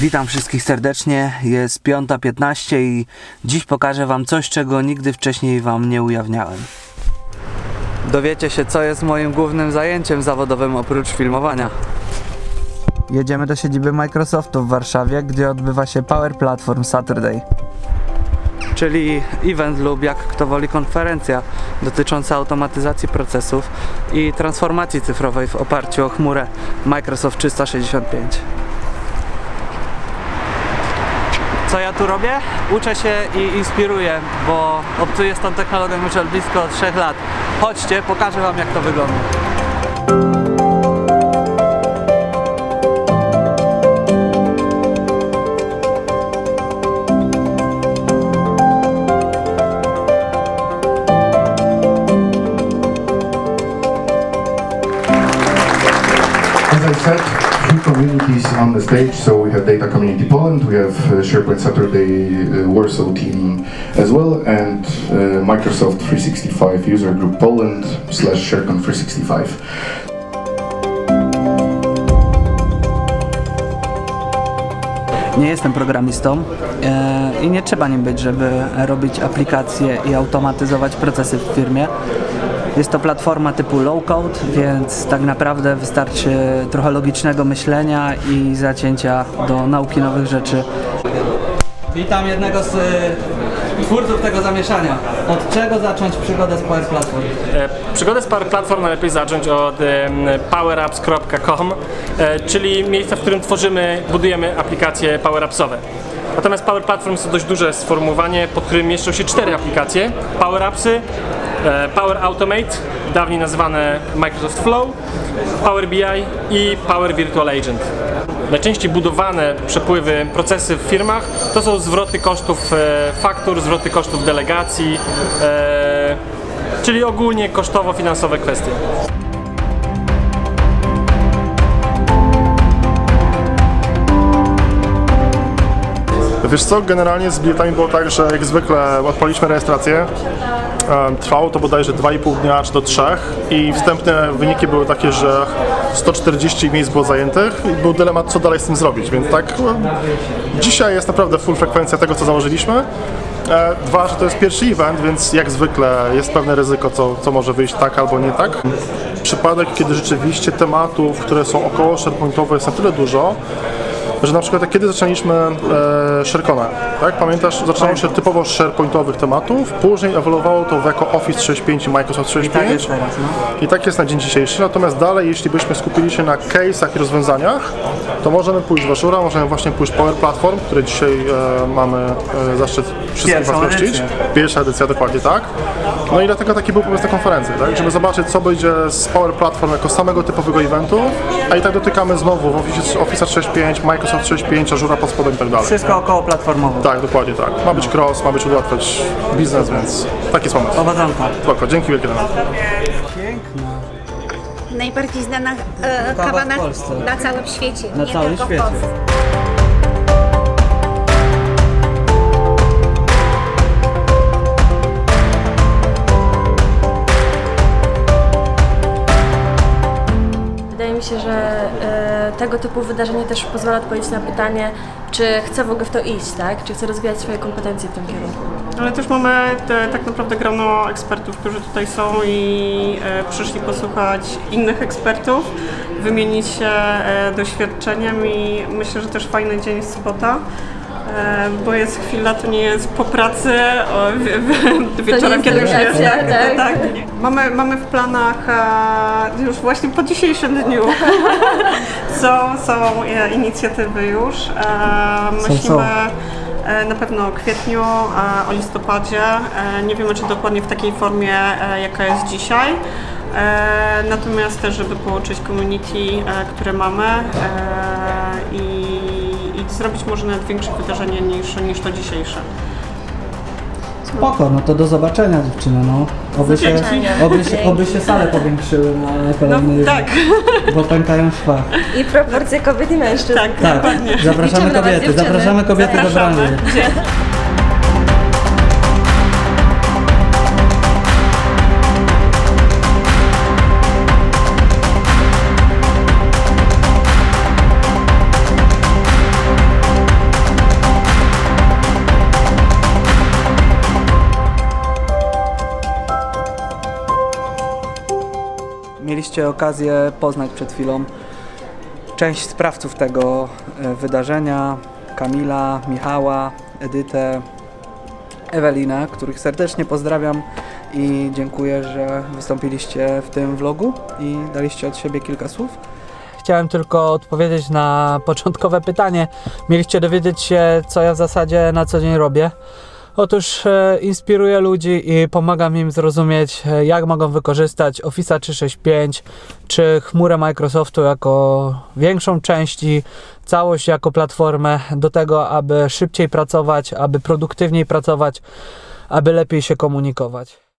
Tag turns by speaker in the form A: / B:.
A: Witam wszystkich serdecznie. Jest 5.15 i dziś pokażę Wam coś, czego nigdy wcześniej Wam nie ujawniałem. Dowiecie się, co jest moim głównym zajęciem zawodowym oprócz filmowania. Jedziemy do siedziby Microsoftu w Warszawie, gdzie odbywa się Power Platform Saturday. Czyli event lub jak kto woli konferencja dotycząca automatyzacji procesów i transformacji cyfrowej w oparciu o chmurę Microsoft 365. Co ja tu robię? Uczę się i inspiruję, bo obcuję z tą technologią już od blisko 3 lat. Chodźcie, pokażę Wam jak to wygląda.
B: As three communities on the stage. So we have Data Community Poland, we have uh, SharePoint Saturday uh, Warsaw team as well, and uh, Microsoft 365 User Group Poland slash SharePoint 365.
A: Nie jestem programistą e, i nie trzeba nim być, żeby robić aplikacje i automatyzować procesy w firmie. Jest to platforma typu low code, więc tak naprawdę wystarczy trochę logicznego myślenia i zacięcia do nauki nowych rzeczy. Witam jednego z y, twórców tego zamieszania. Od czego zacząć przygodę z Power Platform?
C: E, Przygodę z Power Platform najlepiej zacząć od em, powerapps.com, e, czyli miejsca, w którym tworzymy, budujemy aplikacje powerapsowe. Natomiast Power Platform jest to dość duże sformułowanie, pod którym mieszczą się cztery aplikacje. Power Appsy, e, Power Automate, dawniej nazywane Microsoft Flow, Power BI i Power Virtual Agent. Najczęściej budowane przepływy, procesy w firmach to są zwroty kosztów e, faktur, zwroty kosztów delegacji, e, czyli ogólnie kosztowo-finansowe kwestie.
D: Wiesz co, generalnie z biletami było tak, że jak zwykle odpaliśmy rejestrację. E, Trwało to bodajże 2,5 dnia czy do 3 i wstępne wyniki były takie, że 140 miejsc było zajętych i był dylemat, co dalej z tym zrobić, więc tak e, dzisiaj jest naprawdę full frekwencja tego, co założyliśmy. E, Dwa, że to jest pierwszy event, więc jak zwykle jest pewne ryzyko, co, co może wyjść tak albo nie tak. Przypadek, kiedy rzeczywiście tematów, które są około SharePointowe jest na tyle dużo, że na przykład jak kiedy zaczęliśmy e, ShareCona, tak? Pamiętasz, zaczęło się typowo z SharePointowych tematów, później ewoluowało to w jako Office 365 i Microsoft
A: Tak jest
D: 365
A: teraz, no.
D: i tak jest na dzień dzisiejszy, natomiast dalej, jeśli byśmy skupili się na case'ach i rozwiązaniach, to możemy pójść w Azure, możemy właśnie pójść Power Platform, które dzisiaj e, mamy e, zaszczyt
A: Pierwszą
D: Was gościć. Pierwsza edycja, dokładnie tak. No i dlatego taki był pomysł na konferencję, tak? żeby zobaczyć, co będzie z Power Platform jako samego typowego eventu, a i tak dotykamy znowu w Office, Office 365, Microsoft 365, Azure pod spodem i tak dalej.
A: Wszystko około platformowe.
D: Tak, dokładnie tak. Ma być cross, ma być ułatwiać biznes, więc taki jest pomysł.
A: Powodzonka.
D: Spoko, dzięki wielkie.
A: Piękna.
E: najbardziej znana e,
A: Kawa
E: kawa
A: w
E: na,
A: Polsce.
E: na całym świecie.
A: Na
E: nie
A: całym
E: tylko
A: świecie.
E: w Polsce.
F: Tego typu wydarzenie też pozwala odpowiedzieć na pytanie, czy chcę w ogóle w to iść, tak? Czy chcę rozwijać swoje kompetencje w tym kierunku.
G: Ale też mamy te, tak naprawdę grono ekspertów, którzy tutaj są i e, przyszli posłuchać innych ekspertów, wymienić się e, doświadczeniem i myślę, że też fajny dzień sobota. E, Bo jest chwila, to nie jest po pracy, o, w, w, wieczorem,
F: jest
G: kiedy już jest.
F: wakacja, tak.
G: tak. Mamy, mamy w planach e, już właśnie po dzisiejszym dniu są, są e, inicjatywy już. E, Myślimy
A: są.
G: e, na pewno o kwietniu, e, o listopadzie. E, Nie wiemy, czy dokładnie w takiej formie, e, jaka jest dzisiaj. E, Natomiast też, żeby połączyć community, e, które mamy e, i zrobić może nawet większe wydarzenie niż, niż to dzisiejsze.
A: Spoko, no to do zobaczenia dziewczyny, no. Oby się,
F: zobaczenia.
A: oby się, oby się sale powiększyły na
G: No
A: kolejny
G: tak,
A: bo pękają szwa.
F: I proporcje kobiet i mężczyzn.
G: tak,
A: Tak,
G: dokładnie.
A: zapraszamy
F: Liczymy na was,
A: kobiety,
F: dziewczyny.
A: zapraszamy kobiety do
G: Zapraszamy.
A: branży. Mieliście okazję poznać przed chwilą część sprawców tego e, wydarzenia. Kamila, Michała, Edytę, Ewelinę, których serdecznie pozdrawiam i dziękuję, że wystąpiliście w tym vlogu i daliście od siebie kilka słów. Chciałem tylko odpowiedzieć na początkowe pytanie. Mieliście dowiedzieć się, co ja w zasadzie na co dzień robię. Otóż e, inspiruję ludzi i pomagam im zrozumieć, e, jak mogą wykorzystać Office 365 czy chmurę Microsoftu jako większą część i całość jako platformę do tego, aby szybciej pracować, aby produktywniej pracować, aby lepiej się komunikować.